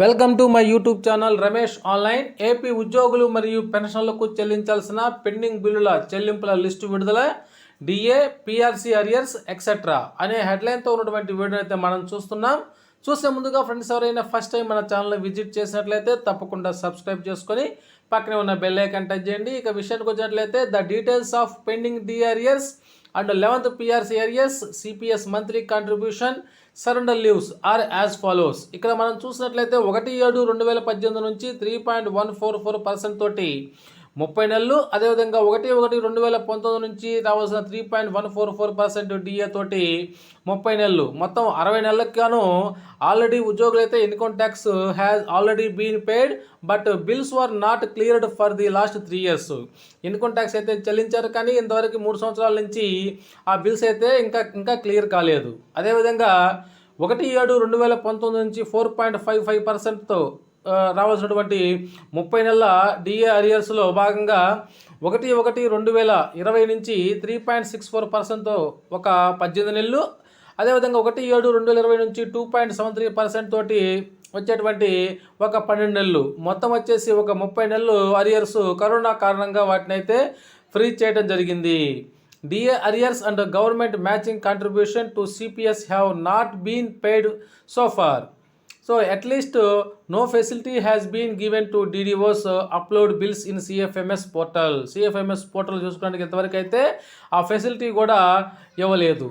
Welcome to my YouTube channel Ramesh online. AP ఉద్యోగులు మరియు పెన్షన్లకు చెల్లించాల్సిన పెండింగ్ బిల్లుల చెల్లింపుల లిస్టు విడుదల డిఏ పిఆర్సీ అరియర్స్ ఎక్సెట్రా అనే హెడ్లైన్తో ఉన్నటువంటి వీడియో అయితే మనం చూస్తున్నాం. చూసే ముందుగా ఫ్రెండ్స్ ఎవరైనా ఫస్ట్ టైం మన ఛానల్ని విజిట్ చేసినట్లయితే తప్పకుండా సబ్స్క్రైబ్ చేసుకొని పక్కనే ఉన్న బెల్ ఐకాన్ టచ్ చేయండి. ఇక విషయానికి వచ్చినట్లయితే the details of pending DRs and eleventh PRC arrears CPS monthly contribution surrender leaves are as follows. ఇక్కడ మనం చూసినట్లయితే ఒకటి ఏడు రెండు వేల పద్దెనిమిది నుంచి three point one four four percent తోటి ముప్పై నెలలు. అదేవిధంగా ఒకటి ఒకటి రెండు వేల పంతొమ్మిది నుంచి రావాల్సిన three point one four four percent DA తోటి ముప్పై నెలలు. మొత్తం అరవై నెలలకు గాను ఆల్రెడీ ఉద్యోగులు అయితే income tax has already been paid but bills were not cleared for the last three years income tax అయితే చెల్లించారు కానీ ఇంతవరకు మూడు సంవత్సరాల నుంచి ఆ బిల్స్ అయితే ఇంకా ఇంకా క్లియర్ కాలేదు. అదేవిధంగా ఒకటి ఏడు రెండు వేల పంతొమ్మిది నుంచి ఫోర్ పాయింట్ ఫైవ్ ఫైవ్ పర్సెంట్తో రావాల్సినటువంటి ముప్పై నెలల డిఏ అరియర్స్లో భాగంగా ఒకటి ఒకటి రెండు వేల ఇరవై నుంచి త్రీ పాయింట్ సిక్స్ ఫోర్ పర్సెంట్తో ఒక పద్దెనిమిది నెలలు అదేవిధంగా ఒకటి ఏడు రెండు వేల ఇరవై నుంచి two point seven three percent తోటి వచ్చేటువంటి ఒక పన్నెండు నెలలు. మొత్తం వచ్చేసి ఒక ముప్పై నెలలు అరియర్స్ కరోనా కారణంగా వాటిని అయితే ఫ్రీ చేయడం జరిగింది. DA arrears and government matching contribution to CPS have not been paid so far so at least no facility has been given to DDOs upload bills in CFMS portal CFMS portal చూసుకోవడానికి ఇంతవరకు అయితే ఆ facility కూడా ఇవ్వలేదు.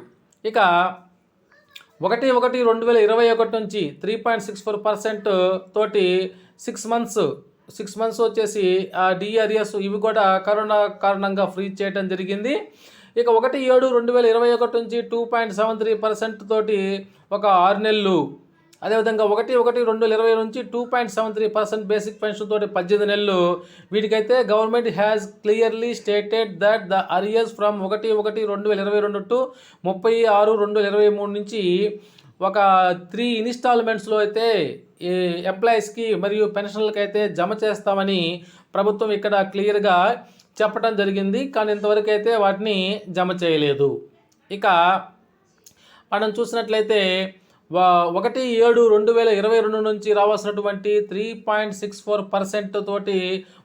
ఇక ఒకటి ఒకటి రెండు వేల ఇరవై ఒకటి నుంచి three point six four percent తోటి సిక్స్ మంత్స్ సిక్స్ మంత్స్ వచ్చేసి ఆ డిఆర్ఎస్ ఇవి కూడా కరోనా కారణంగా ఫ్రీ చేయడం జరిగింది. ఇక ఒకటి ఏడు రెండు వేల ఇరవై ఒకటి నుంచి two point seven three percent తోటి ఒక ఆరు నెలలు అదేవిధంగా ఒకటి ఒకటి రెండు వేల ఇరవై నుంచి two point seven three percent basic pension తోటి పద్దెనిమిది నెలలు వీటికైతే government has clearly stated that the arrears from ఒకటి ఒకటి రెండు వేల ఇరవై రెండు టు ముప్పై ఆరు రెండు వేల ఇరవై మూడు నుంచి ఒక త్రీ ఇన్స్టాల్మెంట్స్లో అయితే ఈ ఎంప్లాయీస్కి మరియు పెన్షన్లకి అయితే జమ చేస్తామని ప్రభుత్వం ఇక్కడ క్లియర్గా చెప్పడం జరిగింది. కానీ ఇంతవరకు అయితే వాటిని జమ చేయలేదు. ఇక మనం చూసినట్లయితే ఒకటి ఏడు రెండు వేల ఇరవై రెండు నుంచి రావాల్సినటువంటి three point six four percent తోటి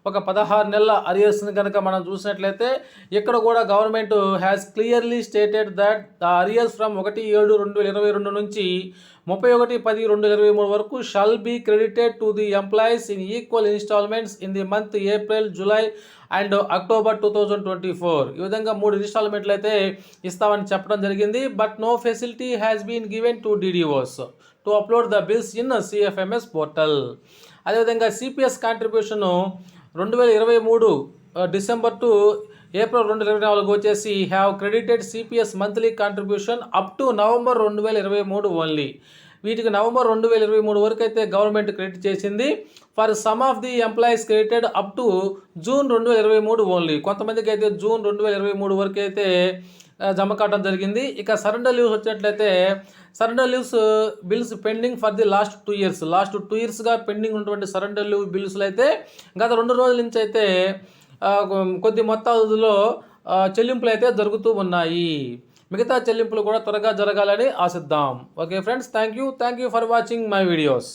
ఒక పదహారు నెలల అరియర్స్ని కనుక మనం చూసినట్లయితే ఇక్కడ కూడా government has clearly stated that the arrears from ఒకటి ఏడు రెండు వేల ఇరవై రెండు నుంచి ముప్పై ఒకటి పది రెండు ఇరవై మూడు వరకు shall be credited to the employees in equal instalments in the month April July and October two thousand twenty four ఈ విధంగా మూడు ఇన్స్టాల్మెంట్లు అయితే ఇస్తామని చెప్పడం జరిగింది. But no facility has been given to DDOs to upload the bills in CFMS portal అదేవిధంగా CPS contribution రెండు వేల ఇరవై మూడు డిసెంబర్ టు ఏప్రిల్ రెండు ఇరవై నాలుగు వచ్చేసి have credited CPS monthly contribution up to November రెండు వేల ఇరవై మూడు ఓన్లీ వీటికి నవంబర్ రెండు వేల ఇరవై మూడు వరకు అయితే గవర్నమెంట్ క్రెడిట్ చేసింది. For some of the employees credited up to June రెండు వేల ఇరవై మూడు ఓన్లీ కొంతమందికి అయితే జూన్ రెండు వేల ఇరవై మూడు వరకు అయితే జమ కావడం జరిగింది. ఇక సరెండర్ లీవ్స్ వచ్చినట్లయితే surrender leaves bills pending for the last two years last two ఇయర్స్గా పెండింగ్ ఉన్నటువంటి సరెండర్ లీవ్ బిల్స్లు అయితే గత రెండు రోజుల నుంచి అయితే కొద్ది మొత్తాదులో చెల్లింపులు అయితే జరుగుతూ ఉన్నాయి. మిగతా చెల్లింపులు కూడా త్వరగా జరగాలని ఆశిద్దాం. Okay friends thank you thank you for watching my videos.